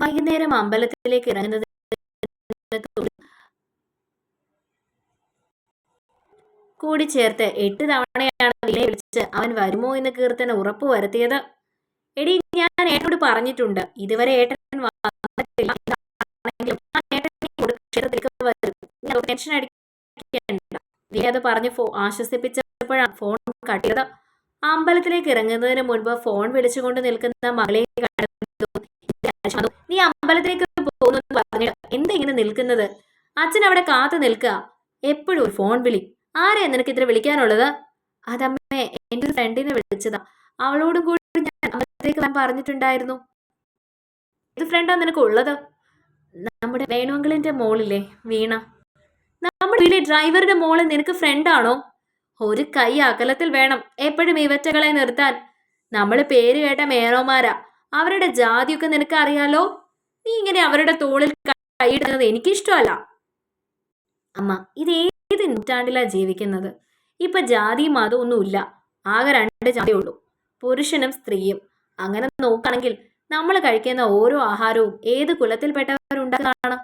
വൈകുന്നേരം അമ്പലത്തിലേക്ക് ഇറങ്ങുന്നത് കൂടി ചേർത്ത് എട്ട് തവണയാണ് വിലയെ വിളിച്ച് അവൻ വരുമോ എന്ന് കീർത്തന ഉറപ്പ് വരുത്തിയത്. എടി ഞാൻ ഏട്ടനോട് പറഞ്ഞിട്ടുണ്ട്. ഇതുവരെ ഏട്ടൻ ടെൻഷൻ അടിക്കണ്ട. പറഞ്ഞ് ആശ്വസിപ്പിച്ചപ്പോഴാണ് ഫോൺ കട്ടിയത്. അമ്പലത്തിലേക്ക് ഇറങ്ങുന്നതിന് മുൻപ് ഫോൺ വിളിച്ചുകൊണ്ട് നിൽക്കുന്ന മകളെ നീ അമ്പലത്തിലേക്ക് പോകുന്നു പറഞ്ഞിട്ട് എന്താ ഇങ്ങനെ നിൽക്കുന്നത്? അച്ഛൻ അവിടെ കാത്തു നിൽക്കുക. എപ്പോഴും ഒരു ഫോൺ വിളി. ആരെയാ നിനക്ക് ഇത്ര വിളിക്കാനുള്ളത്? അതമ്മേ എന്റെ ഒരു ഫ്രണ്ടിനെ വിളിച്ചതാ. അവളോടും കൂടി ഞാൻ അമ്പലത്തിലേക്ക് വരാൻ പറഞ്ഞിട്ടുണ്ടായിരുന്നു. ഏത് ഫ്രണ്ടാ നിനക്ക് ഉള്ളത്? നമ്മുടെ വേണുവങ്കളിന്റെ മോളില്ലേ വീണ. നമ്മുടെ വീട്ടിലെ ഡ്രൈവറുടെ മോൾ നിനക്ക് ഫ്രണ്ടാണോ? ഒരു കൈ അകലത്തിൽ വേണം. എപ്പോഴും ഇവറ്റകളെ നിർത്താൻ. നമ്മൾ പേര് കേട്ട മേനോമാരാ അവരുടെ ജാതിയൊക്കെ നിനക്ക് അറിയാലോ? നീ ഇങ്ങനെ അവരുടെ തോളിൽ കൈയിടുന്നത് എനിക്കിഷ്ടമല്ല. അമ്മ ഇത് ഏത് നൂറ്റാണ്ടിലാ ജീവിക്കുന്നത്? ഇപ്പൊ ജാതിയും മതവും ഒന്നുമില്ല ആകെ രണ്ട് ജാതിയുള്ളൂ പുരുഷനും സ്ത്രീയും. അങ്ങനെ നോക്കുകയാണെങ്കിൽ നമ്മൾ കഴിക്കുന്ന ഓരോ ആഹാരവും ഏത് കുലത്തിൽപ്പെട്ടവരുണ്ടാണ്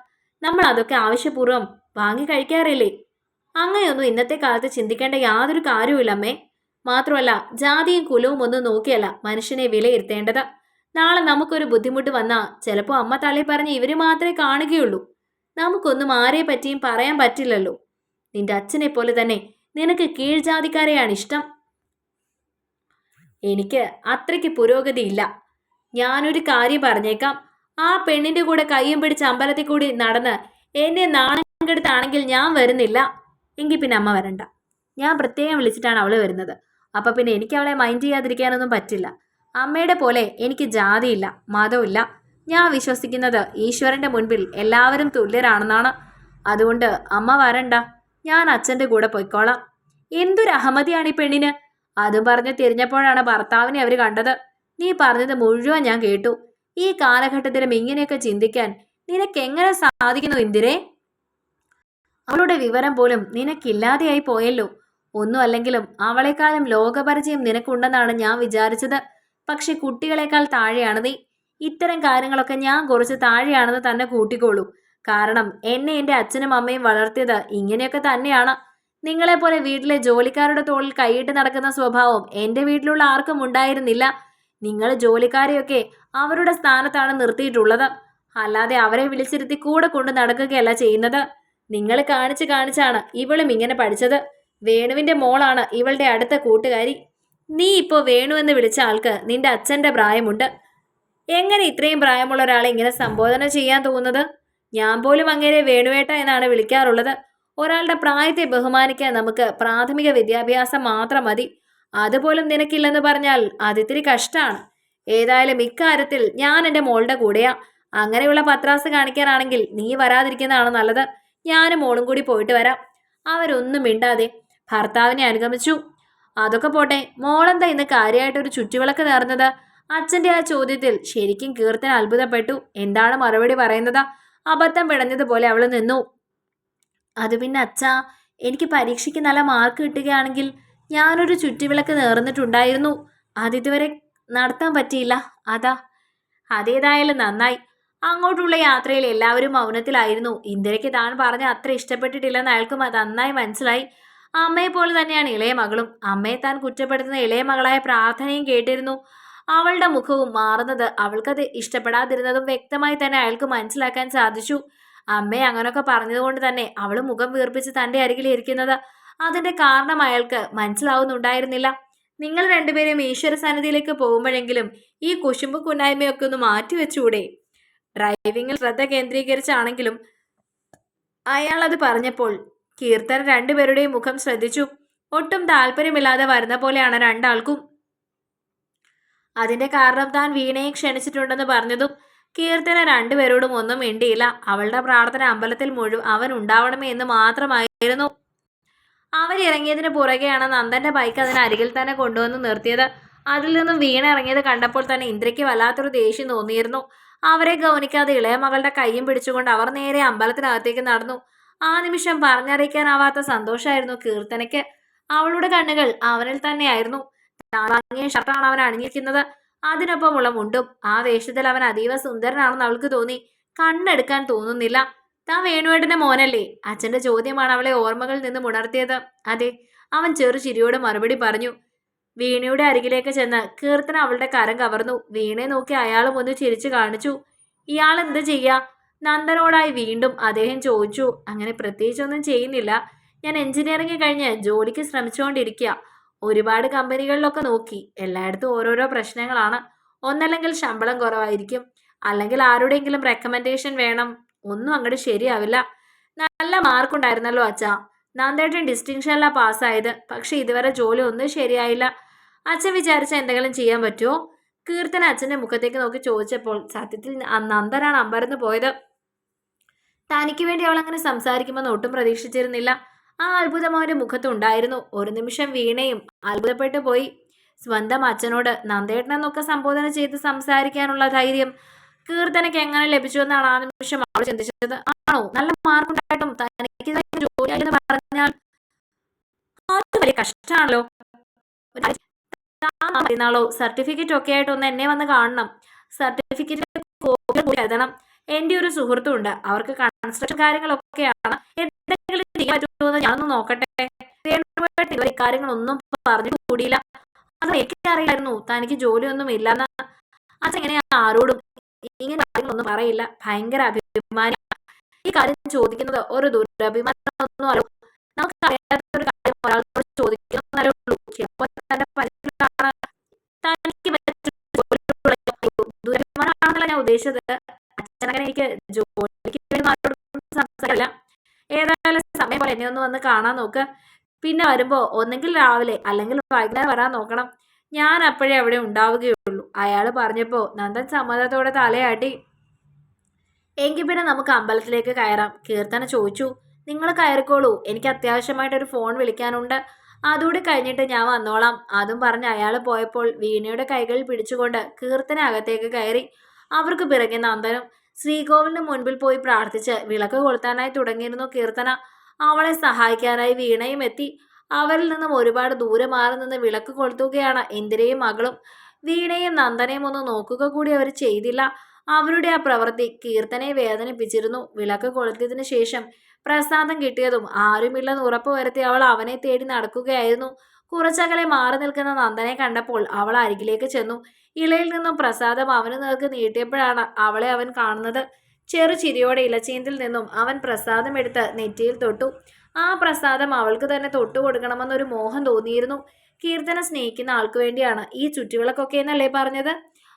നമ്മൾ അതൊക്കെ ആവശ്യപൂർവം വാങ്ങി കഴിക്കാറില്ലേ? അങ്ങനെയൊന്നും ഇന്നത്തെ കാലത്ത് ചിന്തിക്കേണ്ട യാതൊരു കാര്യവുമില്ലമ്മേ മാത്രമല്ല ജാതിയും കുലവും ഒന്നും നോക്കിയല്ല മനുഷ്യനെ വിലയിരുത്തേണ്ടത്. നാളെ നമുക്കൊരു ബുദ്ധിമുട്ട് വന്നാൽ ചിലപ്പോൾ അമ്മ തള്ളി പറഞ്ഞ് ഇവർ മാത്രമേ കാണുകയുള്ളൂ. നമുക്കൊന്നും ആരെ പറ്റിയും പറയാൻ പറ്റില്ലല്ലോ. നിന്റെ അച്ഛനെ പോലെ തന്നെ നിനക്ക് കീഴ്ജാതിക്കാരെയാണ് ഇഷ്ടം. എനിക്ക് അത്രയ്ക്ക് പുരോഗതിയില്ല ഞാനൊരു കാര്യം പറഞ്ഞേക്കാം. ആ പെണ്ണിന്റെ കൂടെ കയ്യും പിടിച്ച് അമ്പലത്തിൽ കൂടി നടന്ന് എന്നെ നാണം കെടുത്താണെങ്കിൽ ഞാൻ വരുന്നില്ല. എങ്കിൽ പിന്നെ അമ്മ വരണ്ട. ഞാൻ പ്രത്യേകം വിളിച്ചിട്ടാണ് അവൾ വരുന്നത്. അപ്പൊ പിന്നെ എനിക്ക് അവളെ മൈൻഡ് ചെയ്യാതിരിക്കാനൊന്നും പറ്റില്ല. അമ്മയുടെ പോലെ എനിക്ക് ജാതിയില്ല മതമില്ല ഞാൻ വിശ്വസിക്കുന്നത് ഈശ്വരന്റെ മുൻപിൽ എല്ലാവരും തുല്യരാണെന്നാണ്. അതുകൊണ്ട് അമ്മ വരണ്ട ഞാൻ അച്ഛന്റെ കൂടെ പൊയ്ക്കോളാം. എന്തൊരു അഹമ്മതിയാണ് ഈ പെണ്ണിന്? അതും പറഞ്ഞ് തിരിഞ്ഞപ്പോഴാണ് ഭർത്താവിനെ അവർ കണ്ടത്. നീ പറഞ്ഞത് മുഴുവൻ ഞാൻ കേട്ടു. ഈ കാലഘട്ടത്തിലും ഇങ്ങനെയൊക്കെ ചിന്തിക്കാൻ നിനക്ക് എങ്ങനെ സാധിക്കുന്നു ഇന്ദിരേ? അവളുടെ വിവരം പോലും നിനക്കില്ലാതെയായി പോയല്ലോ. ഒന്നും അല്ലെങ്കിലും അവളെക്കാളും ലോകപരിചയം നിനക്കുണ്ടെന്നാണ് ഞാൻ വിചാരിച്ചത്. പക്ഷെ കുട്ടികളെക്കാൾ താഴെയാണ് നീ. ഇത്തരം കാര്യങ്ങളൊക്കെ ഞാൻ കുറച്ച് താഴെയാണെന്ന് തന്നെ കൂട്ടിക്കോളൂ. കാരണം എന്നെ എന്റെ അച്ഛനും അമ്മയും വളർത്തിയത് ഇങ്ങനെയൊക്കെ തന്നെയാണ്. നിങ്ങളെപ്പോലെ വീട്ടിലെ ജോലിക്കാരുടെ തോളിൽ കൈയിട്ട് നടക്കുന്ന സ്വഭാവം എന്റെ വീട്ടിലുള്ള ആർക്കും ഉണ്ടായിരുന്നില്ല. നിങ്ങൾ ജോലിക്കാരെയൊക്കെ അവരുടെ സ്ഥാനത്താണ് നിർത്തിയിട്ടുള്ളത്. അല്ലാതെ അവരെ വിളിച്ചിരുത്തി കൂടെ കൊണ്ട് നടക്കുകയല്ല ചെയ്യുന്നത്. നിങ്ങൾ കാണിച്ച് കാണിച്ചാണ് ഇവളും ഇങ്ങനെ പഠിച്ചത്. വേണുവിന്റെ മോളാണ് ഇവളുടെ അടുത്ത കൂട്ടുകാരി. നീ ഇപ്പോൾ വേണുവെന്ന് വിളിച്ച ആൾക്ക് നിന്റെ അച്ഛന്റെ പ്രായമുണ്ട്. എങ്ങനെ ഇത്രയും പ്രായമുള്ള ഒരാളെ ഇങ്ങനെ സംബോധന ചെയ്യാൻ തോന്നുന്നത്? ഞാൻ പോലും അങ്ങേരെ വേണുവേട്ട എന്നാണ് വിളിക്കാറുള്ളത്. ഒരാളുടെ പ്രായത്തെ ബഹുമാനിക്കാൻ നമുക്ക് പ്രാഥമിക വിദ്യാഭ്യാസം മാത്രം മതി. അതുപോലും നിനക്കില്ലെന്ന് പറഞ്ഞാൽ അതിത്തിരി കഷ്ടമാണ് ഏതായാലും ഇക്കാര്യത്തിൽ ഞാൻ എന്റെ മോളുടെ കൂടെയാ. അങ്ങനെയുള്ള പത്രാസ് കാണിക്കാനാണെങ്കിൽ നീ വരാതിരിക്കുന്നതാണ് നല്ലത്. ഞാനും മോളും കൂടി പോയിട്ട് വരാം. അവരൊന്നും മിണ്ടാതെ ഭർത്താവിനെ അനുഗമിച്ചു. അതൊക്കെ പോട്ടെ മോളെന്താ ഇന്ന് കാര്യമായിട്ടൊരു ചുറ്റുവിളക്ക് നേർന്നത്? അച്ഛന്റെ ആ ചോദ്യത്തിൽ ശരിക്കും കീർത്തൻ അത്ഭുതപ്പെട്ടു. എന്താണ് മറുപടി പറയുന്നത്? അബദ്ധം പിടഞ്ഞതുപോലെ അവൾ നിന്നു. അത് പിന്നെ അച്ഛാ എനിക്ക് പരീക്ഷയ്ക്ക് നല്ല മാർക്ക് കിട്ടുകയാണെങ്കിൽ ഞാനൊരു ചുറ്റുവിളക്ക് നേർന്നിട്ടുണ്ടായിരുന്നു. അതിതുവരെ നടത്താൻ പറ്റിയില്ല. അതാ അതേതായാലും നന്നായി. അങ്ങോട്ടുള്ള യാത്രയിൽ എല്ലാവരും മൗനത്തിലായിരുന്നു. ഇന്ദിരയ്ക്ക് താൻ പറഞ്ഞ അത്ര ഇഷ്ടപ്പെട്ടിട്ടില്ലെന്ന് അയാൾക്ക് നന്നായി മനസ്സിലായി. അമ്മയെ പോലെ തന്നെയാണ് ഇളയ മകളും. അമ്മയെ താൻ കുറ്റപ്പെടുത്തുന്ന ഇളയ മകളായ പ്രാർത്ഥനയും കേട്ടിരുന്നു. അവളുടെ മുഖവും മാറുന്നത് അവൾക്കത് ഇഷ്ടപ്പെടാതിരുന്നതും വ്യക്തമായി തന്നെ അയാൾക്ക് മനസ്സിലാക്കാൻ സാധിച്ചു. അമ്മയെ അങ്ങനൊക്കെ പറഞ്ഞതുകൊണ്ട് തന്നെ അവൾ മുഖം വീർപ്പിച്ച് തന്റെ അരികിൽ ഇരിക്കുന്നത് അതിന്റെ കാരണം അയാൾക്ക് മനസ്സിലാവുന്നുണ്ടായിരുന്നില്ല. നിങ്ങൾ രണ്ടുപേരും ഈശ്വര സന്നിധിയിലേക്ക് പോകുമ്പോഴെങ്കിലും ഈ കുശുമ്പ് കുന്നായ്മയൊക്കെ ഒന്ന് മാറ്റിവെച്ചുകൂടെ ഡ്രൈവിങ്ങിൽ ശ്രദ്ധ കേന്ദ്രീകരിച്ചാണെങ്കിലും അയാൾ അത് പറഞ്ഞപ്പോൾ കീർത്തന രണ്ടുപേരുടെയും മുഖം ശ്രദ്ധിച്ചു. ഒട്ടും താല്പര്യമില്ലാതെ വരുന്ന പോലെയാണ് രണ്ടാൾക്കും. അതിന്റെ കാരണം താൻ വീണയെ ക്ഷണിച്ചിട്ടുണ്ടെന്ന് പറഞ്ഞതും കീർത്തന രണ്ടുപേരോടും ഒന്നും മിണ്ടിയില്ല. അവളുടെ പ്രാർത്ഥന അമ്പലത്തിൽ മുഴുവൻ അവൻ ഉണ്ടാവണമേ എന്ന് മാത്രമായിരുന്നു. അവരിറങ്ങിയതിന് പുറകെയാണ് നന്ദന്റെ ബൈക്ക് അതിന് അരികിൽ തന്നെ കൊണ്ടുവന്ന് നിർത്തിയത്. അതിൽ നിന്നും വീണ ഇറങ്ങിയത് കണ്ടപ്പോൾ തന്നെ ഇന്ദ്രയ്ക്ക് വല്ലാത്തൊരു ദേഷ്യം തോന്നിയിരുന്നു. അവരെ ഗൗനിക്കാതെ ഇളയ മകളുടെ കൈയും പിടിച്ചുകൊണ്ട് അവർ നേരെ അമ്പലത്തിനകത്തേക്ക് നടന്നു. ആ നിമിഷം പറഞ്ഞറിയിക്കാനാവാത്ത സന്തോഷമായിരുന്നു കീർത്തനയ്ക്ക്. അവളുടെ കണ്ണുകൾ അവനിൽ തന്നെയായിരുന്നു. താങ്ങിയ ഷർട്ടാണ് അവൻ അണിഞ്ഞിരിക്കുന്നത്. അതിനൊപ്പമുള്ള മുണ്ടും ആ വേഷത്തിൽ അവൻ അതീവ സുന്ദരനാണെന്ന് അവൾക്ക് തോന്നി. കണ്ണെടുക്കാൻ തോന്നുന്നില്ല. താൻ വേണുവേട്ടന്റെ മോനല്ലേ? അച്ഛന്റെ ചോദ്യമാണ് അവളെ ഓർമ്മകളിൽ നിന്നും ഉണർത്തിയത്. അതെ അവൻ ചെറു ചിരിയോട് മറുപടി പറഞ്ഞു. വീണയുടെ അരികിലേക്ക് ചെന്ന് കീർത്തന അവളുടെ കരം കവർന്നു. വീണയെ നോക്കി അയാളും ഒന്ന് ചിരിച്ചു കാണിച്ചു. ഇയാൾ എന്ത് ചെയ്യാ? നന്ദനോടായി വീണ്ടും അദ്ദേഹം ചോദിച്ചു അങ്ങനെ പ്രത്യേകിച്ചൊന്നും ചെയ്യുന്നില്ല. ഞാൻ എഞ്ചിനീയറിംഗ് കഴിഞ്ഞ് ജോലിക്ക് ശ്രമിച്ചുകൊണ്ടിരിക്കുക ഒരുപാട് കമ്പനികളിലൊക്കെ നോക്കി. എല്ലായിടത്തും ഓരോരോ പ്രശ്നങ്ങളാണ്. ഒന്നല്ലെങ്കിൽ ശമ്പളം കുറവായിരിക്കും. അല്ലെങ്കിൽ ആരുടെയെങ്കിലും റെക്കമെൻഡേഷൻ വേണം. ഒന്നും അങ്ങോട്ട് ശരിയാവില്ല. നല്ല മാർക്കുണ്ടായിരുന്നല്ലോ അച്ഛാ. നന്ദേട്ടൻ ഡിസ്റ്റിങ്ഷനല്ല പാസ്സായത്. പക്ഷെ ഇതുവരെ ജോലി ഒന്നും ശരിയായില്ല. അച്ഛൻ വിചാരിച്ച എന്തെങ്കിലും ചെയ്യാൻ പറ്റുമോ കീർത്തന അച്ഛന്റെ മുഖത്തേക്ക് നോക്കി ചോദിച്ചപ്പോൾ സത്യത്തിൽ നന്ദനാണ് അമ്പരന്ന് പോയത്. തനിക്ക് വേണ്ടി അവൾ അങ്ങനെ സംസാരിക്കുമെന്ന് ഒട്ടും പ്രതീക്ഷിച്ചിരുന്നില്ല. ആ അത്ഭുതം അവന്റെ മുഖത്തുണ്ടായിരുന്നു ഒരു നിമിഷം വീണയും അത്ഭുതപ്പെട്ടു പോയി. സ്വന്തം അച്ഛനോട് നന്ദേട്ടനെന്നൊക്കെ സംബോധന ചെയ്ത് സംസാരിക്കാനുള്ള ധൈര്യം കീർത്തനയ്ക്ക് എങ്ങനെ ലഭിച്ചു എന്നാണ് ആ നിമിഷം അവൾ ചിന്തിച്ചത്. ആണോ? നല്ല മാർക്കുണ്ടായിട്ടും തനിക്ക് ജോലി എന്ന് പറഞ്ഞാൽ വലിയ കഷ്ടമാണല്ലോ സർട്ടിഫിക്കറ്റ് ഒക്കെ ആയിട്ട് ഒന്ന് എന്നെ വന്ന് കാണണം. സർട്ടിഫിക്കറ്റ് എഴുതണം. എന്റെ ഒരു സുഹൃത്തുണ്ട്. അവർക്ക് കൺസ്ട്രക്ഷൻ കാര്യങ്ങളൊക്കെയാണ്. എന്തെങ്കിലും ചെയ്യാൻ പറ്റുമോ ഞാനൊന്ന് നോക്കട്ടെ. കാര്യങ്ങളൊന്നും പറഞ്ഞു കൂടിയില്ല അത് എനിക്കറിയായിരുന്നു തനിക്ക് ജോലിയൊന്നും ഇല്ലെന്ന്. അച്ഛനെ ആരോടും ഇങ്ങനെ കാര്യങ്ങളൊന്നും പറയില്ല. ഭയങ്കര അഭിമാനം ഈ കാര്യം ചോദിക്കുന്നത് ഒരു ദുരഭിമാനമൊന്നും അല്ല. നമുക്ക് അറിയാത്ത ഒരു കാര്യം ഒരാളോട് ചോദിക്കുന്നതല്ലേ ഉള്ളൂ. തനിക്ക് ഞാൻ ഉദ്ദേശിച്ചത്. എനിക്ക് ജോലിക്ക് വേണ്ടി സംസാരിക്കില്ല. ഏതായാലും സമയം പോലെ എന്നെ ഒന്ന് വന്ന് കാണാൻ നോക്ക്. പിന്നെ വരുമ്പോ ഒന്നെങ്കിൽ രാവിലെ അല്ലെങ്കിൽ വൈകുന്നേരം വരാൻ നോക്കണം. ഞാൻ അപ്പോഴേ അവിടെ ഉണ്ടാവുകയുള്ളൂ. അയാൾ പറഞ്ഞപ്പോൾ നന്ദൻ സമ്മതത്തോടെ തലയാട്ടി എങ്കിൽ പിന്നെ നമുക്ക് അമ്പലത്തിലേക്ക് കയറാം. കീർത്തന ചോദിച്ചു. നിങ്ങൾ കയറിക്കോളൂ. എനിക്ക് അത്യാവശ്യമായിട്ടൊരു ഫോൺ വിളിക്കാനുണ്ട്. അതുകൂടി കഴിഞ്ഞിട്ട് ഞാൻ വന്നോളാം. അതും പറഞ്ഞ് അയാൾ പോയപ്പോൾ വീണയുടെ കൈകളിൽ പിടിച്ചുകൊണ്ട് കീർത്തന അകത്തേക്ക് കയറി. അവർക്ക് പിറകെ നന്ദനും ശ്രീകോവിലിന് മുൻപിൽ പോയി പ്രാർത്ഥിച്ച് വിളക്ക് കൊളുത്താനായി തുടങ്ങിയിരുന്നു കീർത്തന. അവളെ സഹായിക്കാനായി വീണയും എത്തി. അവരിൽ നിന്നും ഒരുപാട് ദൂരെ മാറി നിന്ന് വിളക്ക് കൊളുത്തുകയാണ് ഇന്ദിരയും മകളും. വീണയും നന്ദനയും ഒന്ന് നോക്കുക കൂടി അവർ ചെയ്തില്ല. അവരുടെ ആ പ്രവൃത്തി കീർത്തനെ വേദനിപ്പിച്ചിരുന്നു. വിളക്ക് കൊളുത്തിയതിനു ശേഷം പ്രസാദം കിട്ടിയതും ആരുമില്ലെന്ന് ഉറപ്പുവരുത്തി അവൾ അവനെ തേടി നടക്കുകയായിരുന്നു. കുറച്ചകലെ മാറി നിൽക്കുന്ന നന്ദനെ കണ്ടപ്പോൾ അവൾ അരികിലേക്ക് ചെന്നു. ഇലയിൽ നിന്നും പ്രസാദം അവന് നേർക്ക് നീട്ടിയപ്പോഴാണ് അവളെ അവൻ കാണുന്നത്. ചെറു ചിരിയോടെ ഇലച്ചീന്തിൽ നിന്നും അവൻ പ്രസാദം എടുത്ത് നെറ്റിയിൽ തൊട്ടു. ആ പ്രസാദം അവൾക്ക് തന്നെ തൊട്ടു കൊടുക്കണമെന്നൊരു മോഹം തോന്നിയിരുന്നു. കീർത്തന സ്നേഹിക്കുന്ന ആൾക്കു വേണ്ടിയാണ് ഈ ചുറ്റുവിളക്കൊക്കെ എന്നല്ലേ പറഞ്ഞത്?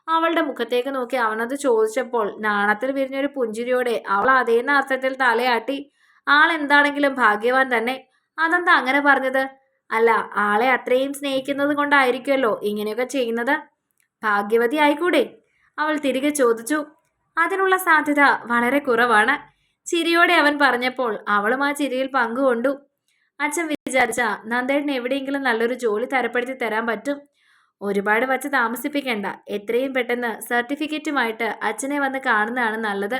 അവളുടെ മുഖത്തേക്ക് നോക്കി അവനത് ചോദിച്ചപ്പോൾ നാണത്തിൽ വിരിഞ്ഞൊരു പുഞ്ചിരിയോടെ അവൾ അതേ അർത്ഥത്തിൽ തലയാട്ടി ആൾ എന്താണെങ്കിലും ഭാഗ്യവാൻ തന്നെ. അതെന്താ അങ്ങനെ പറഞ്ഞത്? അല്ല ആളെ അത്രയും സ്നേഹിക്കുന്നത് കൊണ്ടായിരിക്കുമല്ലോ ഇങ്ങനെയൊക്കെ ചെയ്യുന്നത്. ഭാഗ്യവതി ആയിക്കൂടെ? അവൾ തിരികെ ചോദിച്ചു. അതിനുള്ള സാധ്യത വളരെ കുറവാണ്. ചിരിയോടെ അവൻ പറഞ്ഞപ്പോൾ അവളും ആ ചിരിയിൽ പങ്കുകൊണ്ടു. അച്ഛൻ വിചാരിച്ച നന്ദേട്ടന് എവിടെയെങ്കിലും നല്ലൊരു ജോലി തരപ്പെടുത്തി തരാൻ പറ്റും. ഒരുപാട് വച്ച് താമസിപ്പിക്കേണ്ട. എത്രയും പെട്ടെന്ന് സർട്ടിഫിക്കറ്റുമായിട്ട് അച്ഛനെ വന്ന് കാണുന്നതാണ് നല്ലത്.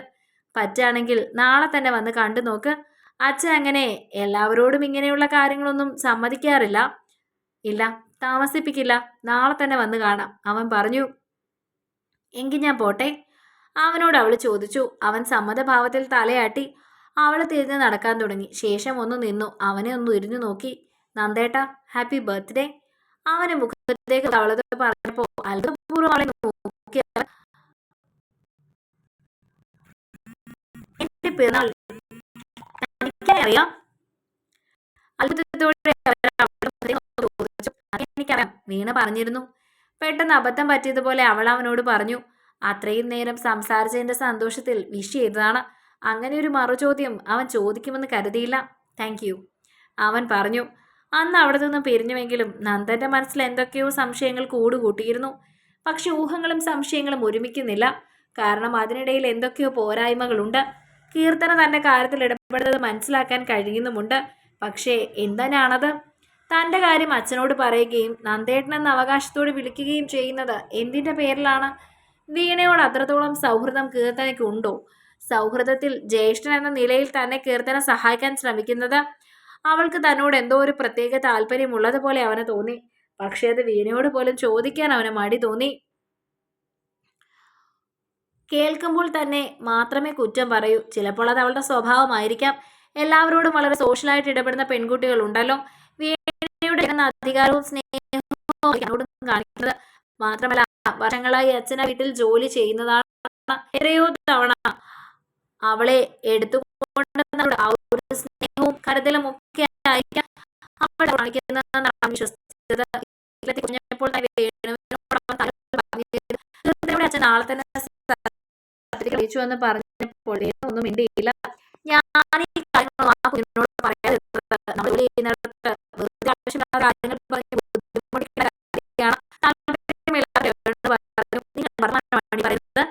പറ്റുകയാണെങ്കിൽ നാളെ തന്നെ വന്ന് കണ്ടു നോക്ക്. അച്ഛൻ അങ്ങനെ എല്ലാവരോടും ഇങ്ങനെയുള്ള കാര്യങ്ങളൊന്നും സമ്മതിക്കാറില്ല. ഇല്ല താമസിപ്പിക്കില്ല. നാളെ തന്നെ വന്ന് കാണാം. അവൻ പറഞ്ഞു എങ്കിൽ ഞാൻ പോട്ടെ. അവനോട് അവൾ ചോദിച്ചു. അവൻ സമ്മതഭാവത്തിൽ തലയാട്ടി. അവൾ തിരിഞ്ഞ് നടക്കാൻ തുടങ്ങി. ശേഷം ഒന്ന് നിന്നു. അവനെ ഒന്ന് ഇരിഞ്ഞു നോക്കി. നന്ദേട്ട ഹാപ്പി ബർത്ത്ഡേ. അവനെ മുഖത്തേക്ക് അവളത് പറഞ്ഞപ്പോ അത്ഭുതപൂർവം നോക്കിയ എന്റെ പിറന്നാൾ എനിക്കറിയാം വീണ പറഞ്ഞിരുന്നു. പെട്ടെന്ന് അബദ്ധം പറ്റിയതുപോലെ അവൾ അവനോട് പറഞ്ഞു. അത്രയും നേരം സംസാരിച്ചതിന്റെ സന്തോഷത്തിൽ വിഷ് ചെയ്തതാണ്. അങ്ങനെ ഒരു മറുചോദ്യം അവൻ ചോദിക്കുമെന്ന് കരുതിയില്ല. താങ്ക് അവൻ പറഞ്ഞു. അന്ന് അവിടെ നിന്ന് പിരിഞ്ഞുവെങ്കിലും നന്ദന്റെ മനസ്സിൽ എന്തൊക്കെയോ സംശയങ്ങൾ കൂടുകൂട്ടിയിരുന്നു. പക്ഷെ ഊഹങ്ങളും സംശയങ്ങളും ഒരുമിക്കുന്നില്ല. കാരണം അതിനിടയിൽ എന്തൊക്കെയോ പോരായ്മകളുണ്ട്. കീർത്തന തന്റെ കാര്യത്തിൽ ഇടപെടുന്നത് മനസ്സിലാക്കാൻ കഴിയുന്നുമുണ്ട്. പക്ഷേ എന്തിനാണത്? തന്റെ കാര്യം അച്ഛനോട് പറയുകയും നന്ദേട്ടൻ എന്ന അവകാശത്തോട് വിളിക്കുകയും ചെയ്യുന്നത് എന്തിന്റെ പേരിലാണ്? വീണയോട് അത്രത്തോളം സൗഹൃദം കീർത്തനയ്ക്കുണ്ടോ സൗഹൃദത്തിൽ ജ്യേഷ്ഠൻ എന്ന നിലയിൽ തന്നെ കീർത്തന സഹായിക്കാൻ ശ്രമിക്കുന്നത് അവൾക്ക് തന്നോട് എന്തോ ഒരു പ്രത്യേക താല്പര്യമുള്ളതുപോലെ അവന് തോന്നി. പക്ഷേ അത് വീണയോട് പോലും ചോദിക്കാൻ അവന് മടി തോന്നി. കേൾക്കുമ്പോൾ തന്നെ മാത്രമേ കുറ്റം പറയൂ. ചിലപ്പോൾ അത് അവളുടെ സ്വഭാവമായിരിക്കാം. എല്ലാവരോടും വളരെ സോഷ്യലായിട്ട് ഇടപെടുന്ന പെൺകുട്ടികൾ ഉണ്ടല്ലോ. വീണയുടെ അധികാരവും സ്നേഹവും കാണിക്കുന്നത് മാത്രമല്ല വർഷങ്ങളായി അച്ഛനെ വീട്ടിൽ ജോലി ചെയ്യുന്നതാണ് എത്രയോ തവണ അവളെ ഒരു സ്നേഹവും കരുതലും ഒക്കെ ആയിരിക്കാം അവളെ കാണിക്കുന്നതെന്നാണ് അച്ഛൻ നാളെ തന്നെ എന്ന് പറഞ്ഞപ്പോൾ ഒന്നും മിണ്ടിയില്ല. ഞാൻ ഈ കാര്യങ്ങളൊന്നും ആ കുഞ്ഞിനോട് നമ്മൾ വെറുതെ ആവശ്യമില്ലാത്ത കാര്യങ്ങൾ പറഞ്ഞ് ബുദ്ധിമുട്ടിക്കേണ്ട കാര്യമാണ്. താല്പര്യമില്ലാത്ത വേണു പറഞ്ഞു, നിങ്ങൾ വർത്തമാനമാണ് ഈ പറയുന്നത്.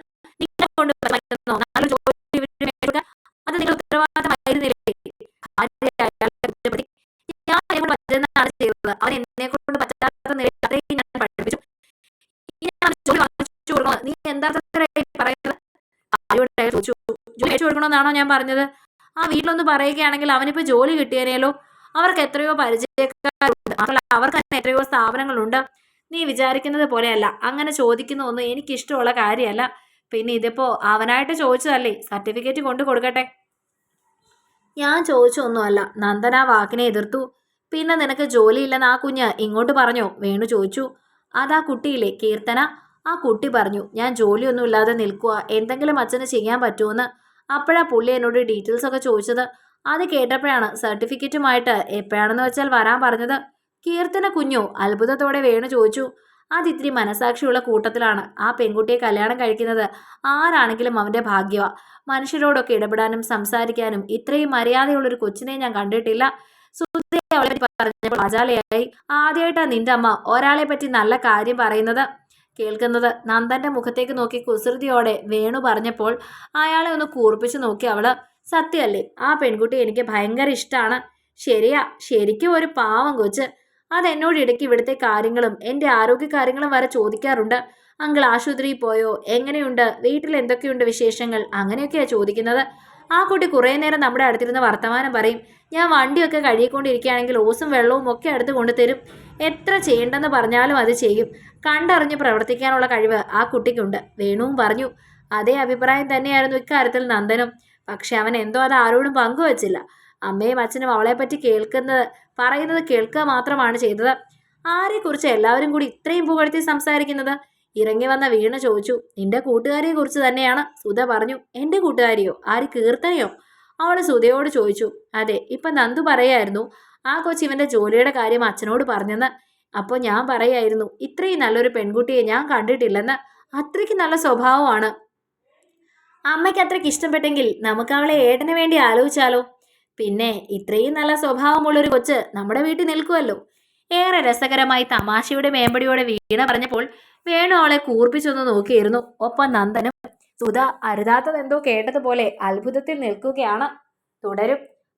നിങ്ങളെ കൊണ്ട് പറ്റുന്നോ? നാല് ജോലി ഇവർ മേടിക്കുക. അത് നിങ്ങളുടെ ഉത്തരവാദിത്തമായിരുന്നില്ലേ? ഭാര്യ അയാളെ കുറ്റപ്പെടുത്തി. ഞാൻ എന്നെക്കൊണ്ട് പറ്റുന്നതാണ് ചെയ്തത്. അവൻ എന്നെക്കൊണ്ട് പറ്റാത്ത നിലയിൽ അത്രയും ഞാൻ പഠിപ്പിച്ചു. ഇനി ഞാൻ അവന് ജോലി വാങ്ങിച്ചു കൊടുക്കണോ? നീ എന്താർത്ഥത്തിലായി പറയുന്നത്? ഭാര്യയോട് അയാൾ ചോദിച്ചു. ജോലി ഞാൻ പറഞ്ഞത്? ആ വീട്ടിലൊന്ന് പറയുകയാണെങ്കിൽ അവനിപ്പോൾ ജോലി കിട്ടിയേനേലോ. അവർക്ക് എത്രയോ പരിചയക്കാരുണ്ട്. അവർക്ക് തന്നെ എത്രയോ സ്ഥാപനങ്ങളുണ്ട്. നീ വിചാരിക്കുന്നത് പോലെയല്ല. അങ്ങനെ ചോദിക്കുന്ന ഒന്നും എനിക്കിഷ്ടമുള്ള കാര്യമല്ല. പിന്നെ ഇതിപ്പോ അവനായിട്ട് ചോദിച്ചതല്ലേ. സർട്ടിഫിക്കറ്റ് കൊണ്ടു കൊടുക്കട്ടെ. ഞാൻ ചോദിച്ചൊന്നുമല്ല. നന്ദന വാക്കിനെ എതിർത്തു. പിന്നെ നിനക്ക് ജോലിയില്ലെന്ന് ആ കുഞ്ഞ് ഇങ്ങോട്ട് പറഞ്ഞോ? വേണു ചോദിച്ചു. അതാ കുട്ടിയില്ലേ കീർത്തന. ആ കുട്ടി പറഞ്ഞു ഞാൻ ജോലിയൊന്നും ഇല്ലാതെ നിൽക്കുക എന്തെങ്കിലും അച്ഛന് ചെയ്യാൻ പറ്റുമെന്ന്. അപ്പോഴാ പുള്ളി എന്നോട് ഡീറ്റെയിൽസ് ഒക്കെ ചോദിച്ചത്. അത് കേട്ടപ്പോഴാണ് സർട്ടിഫിക്കറ്റുമായിട്ട് എപ്പോഴാണെന്ന് വെച്ചാൽ വരാൻ പറഞ്ഞത്. കീർത്തന കുഞ്ഞു അത്ഭുതത്തോടെ വേണു ചോദിച്ചു. അത് ഇത്തിരി മനസാക്ഷിയുള്ള കൂട്ടത്തിലാണ്. ആ പെൺകുട്ടിയെ കല്യാണം കഴിക്കുന്നത് ആരാണെങ്കിലും അവന്റെ ഭാഗ്യവാ മനുഷ്യരോടൊക്കെ ഇടപെടാനും സംസാരിക്കാനും ഇത്രയും മര്യാദയുള്ളൊരു കൊച്ചിനെ ഞാൻ കണ്ടിട്ടില്ല. സുധയെ അവളെ പറഞ്ഞപ്പോൾ അജാലയായി ആദ്യമായിട്ടാണ് നിന്റെ അമ്മ ഒരാളെ പറ്റി നല്ല കാര്യം പറയുന്നത്. കേൾക്കുന്നത് നന്ദന്റെ മുഖത്തേക്ക് നോക്കി കുസൃതിയോടെ വേണു പറഞ്ഞപ്പോൾ അയാളെ ഒന്ന് കൂർപ്പിച്ചു നോക്കി അവൾ. സത്യമല്ലേ ആ പെൺകുട്ടി എനിക്ക് ഭയങ്കര ഇഷ്ടമാണ് ശരിയാ ശരിക്കും ഒരു പാവം കൊച്ച്. അതെന്നോട് ഇടയ്ക്ക് ഇവിടുത്തെ കാര്യങ്ങളും എന്റെ ആരോഗ്യ കാര്യങ്ങളും വരെ ചോദിക്കാറുണ്ട്. അങ്കിൾ ആശുപത്രിയിൽ പോയോ? എങ്ങനെയുണ്ട്? വീട്ടിൽ എന്തൊക്കെയുണ്ട് വിശേഷങ്ങൾ? അങ്ങനെയൊക്കെയാ ചോദിക്കുന്നത്. ആ കുട്ടി കുറേ നേരം നമ്മുടെ അടുത്തിരുന്ന് വർത്തമാനം പറയും. ഞാൻ വണ്ടിയൊക്കെ കഴുകിക്കൊണ്ടിരിക്കുകയാണെങ്കിൽ ഓസും വെള്ളവും ഒക്കെ അടുത്ത് കൊണ്ടുതരും. എത്ര ചെയ്യേണ്ടെന്ന് പറഞ്ഞാലും അത് ചെയ്യും. കണ്ടറിഞ്ഞ് പ്രവർത്തിക്കാനുള്ള കഴിവ് ആ കുട്ടിക്കുണ്ട്. വേണുവും പറഞ്ഞു. അതേ അഭിപ്രായം തന്നെയായിരുന്നു ഇക്കാര്യത്തിൽ നന്ദനും. പക്ഷെ അവൻ എന്തോ അത് ആരോടും പങ്കുവച്ചില്ല. അമ്മയും അച്ഛനും അവളെപ്പറ്റി കേൾക്കുന്നത് പറയുന്നത് കേൾക്കുക മാത്രമാണ് ചെയ്തത്. ആരെക്കുറിച്ച് എല്ലാവരും കൂടി ഇത്രയും പുകഴ്ത്തി സംസാരിക്കുന്നത്? ഇറങ്ങി വന്ന വീണ ചോദിച്ചു. നിന്റെ കൂട്ടുകാരിയെ കുറിച്ച് തന്നെയാണ്. സുധ പറഞ്ഞു. എന്റെ കൂട്ടുകാരിയോ? ആര് കീർത്തനയോ? അവൾ സുധയോട് ചോദിച്ചു. അതെ ഇപ്പൊ നന്ദു പറയായിരുന്നു ആ കൊച്ച് ഇവന്റെ ജോലിയുടെ കാര്യം അച്ഛനോട് പറഞ്ഞെന്ന്. അപ്പോൾ ഞാൻ പറയായിരുന്നു ഇത്രയും നല്ലൊരു പെൺകുട്ടിയെ ഞാൻ കണ്ടിട്ടില്ലെന്ന്. അത്രയ്ക്ക് നല്ല സ്വഭാവമാണ്. അമ്മയ്ക്ക് അത്രയ്ക്ക് ഇഷ്ടപ്പെട്ടെങ്കിൽ നമുക്ക് അവളെ ഏട്ടന് വേണ്ടി ആലോചിച്ചാലോ? പിന്നെ ഇത്രയും നല്ല സ്വഭാവമുള്ളൊരു കൊച്ച് നമ്മുടെ വീട്ടിൽ നിൽക്കുമല്ലോ. ഏറെ രസകരമായി തമാശയുടെ മേമ്പടിയോടെ വീണ പറഞ്ഞപ്പോൾ വേണു അവളെ കൂർപ്പിച്ചൊന്ന് നോക്കിയിരുന്നു. ഒപ്പം നന്ദനും. സുധ അരുതാത്തതെന്തോ കേട്ടതുപോലെ അത്ഭുതത്തിൽ നിൽക്കുകയാണ്. തുടരും.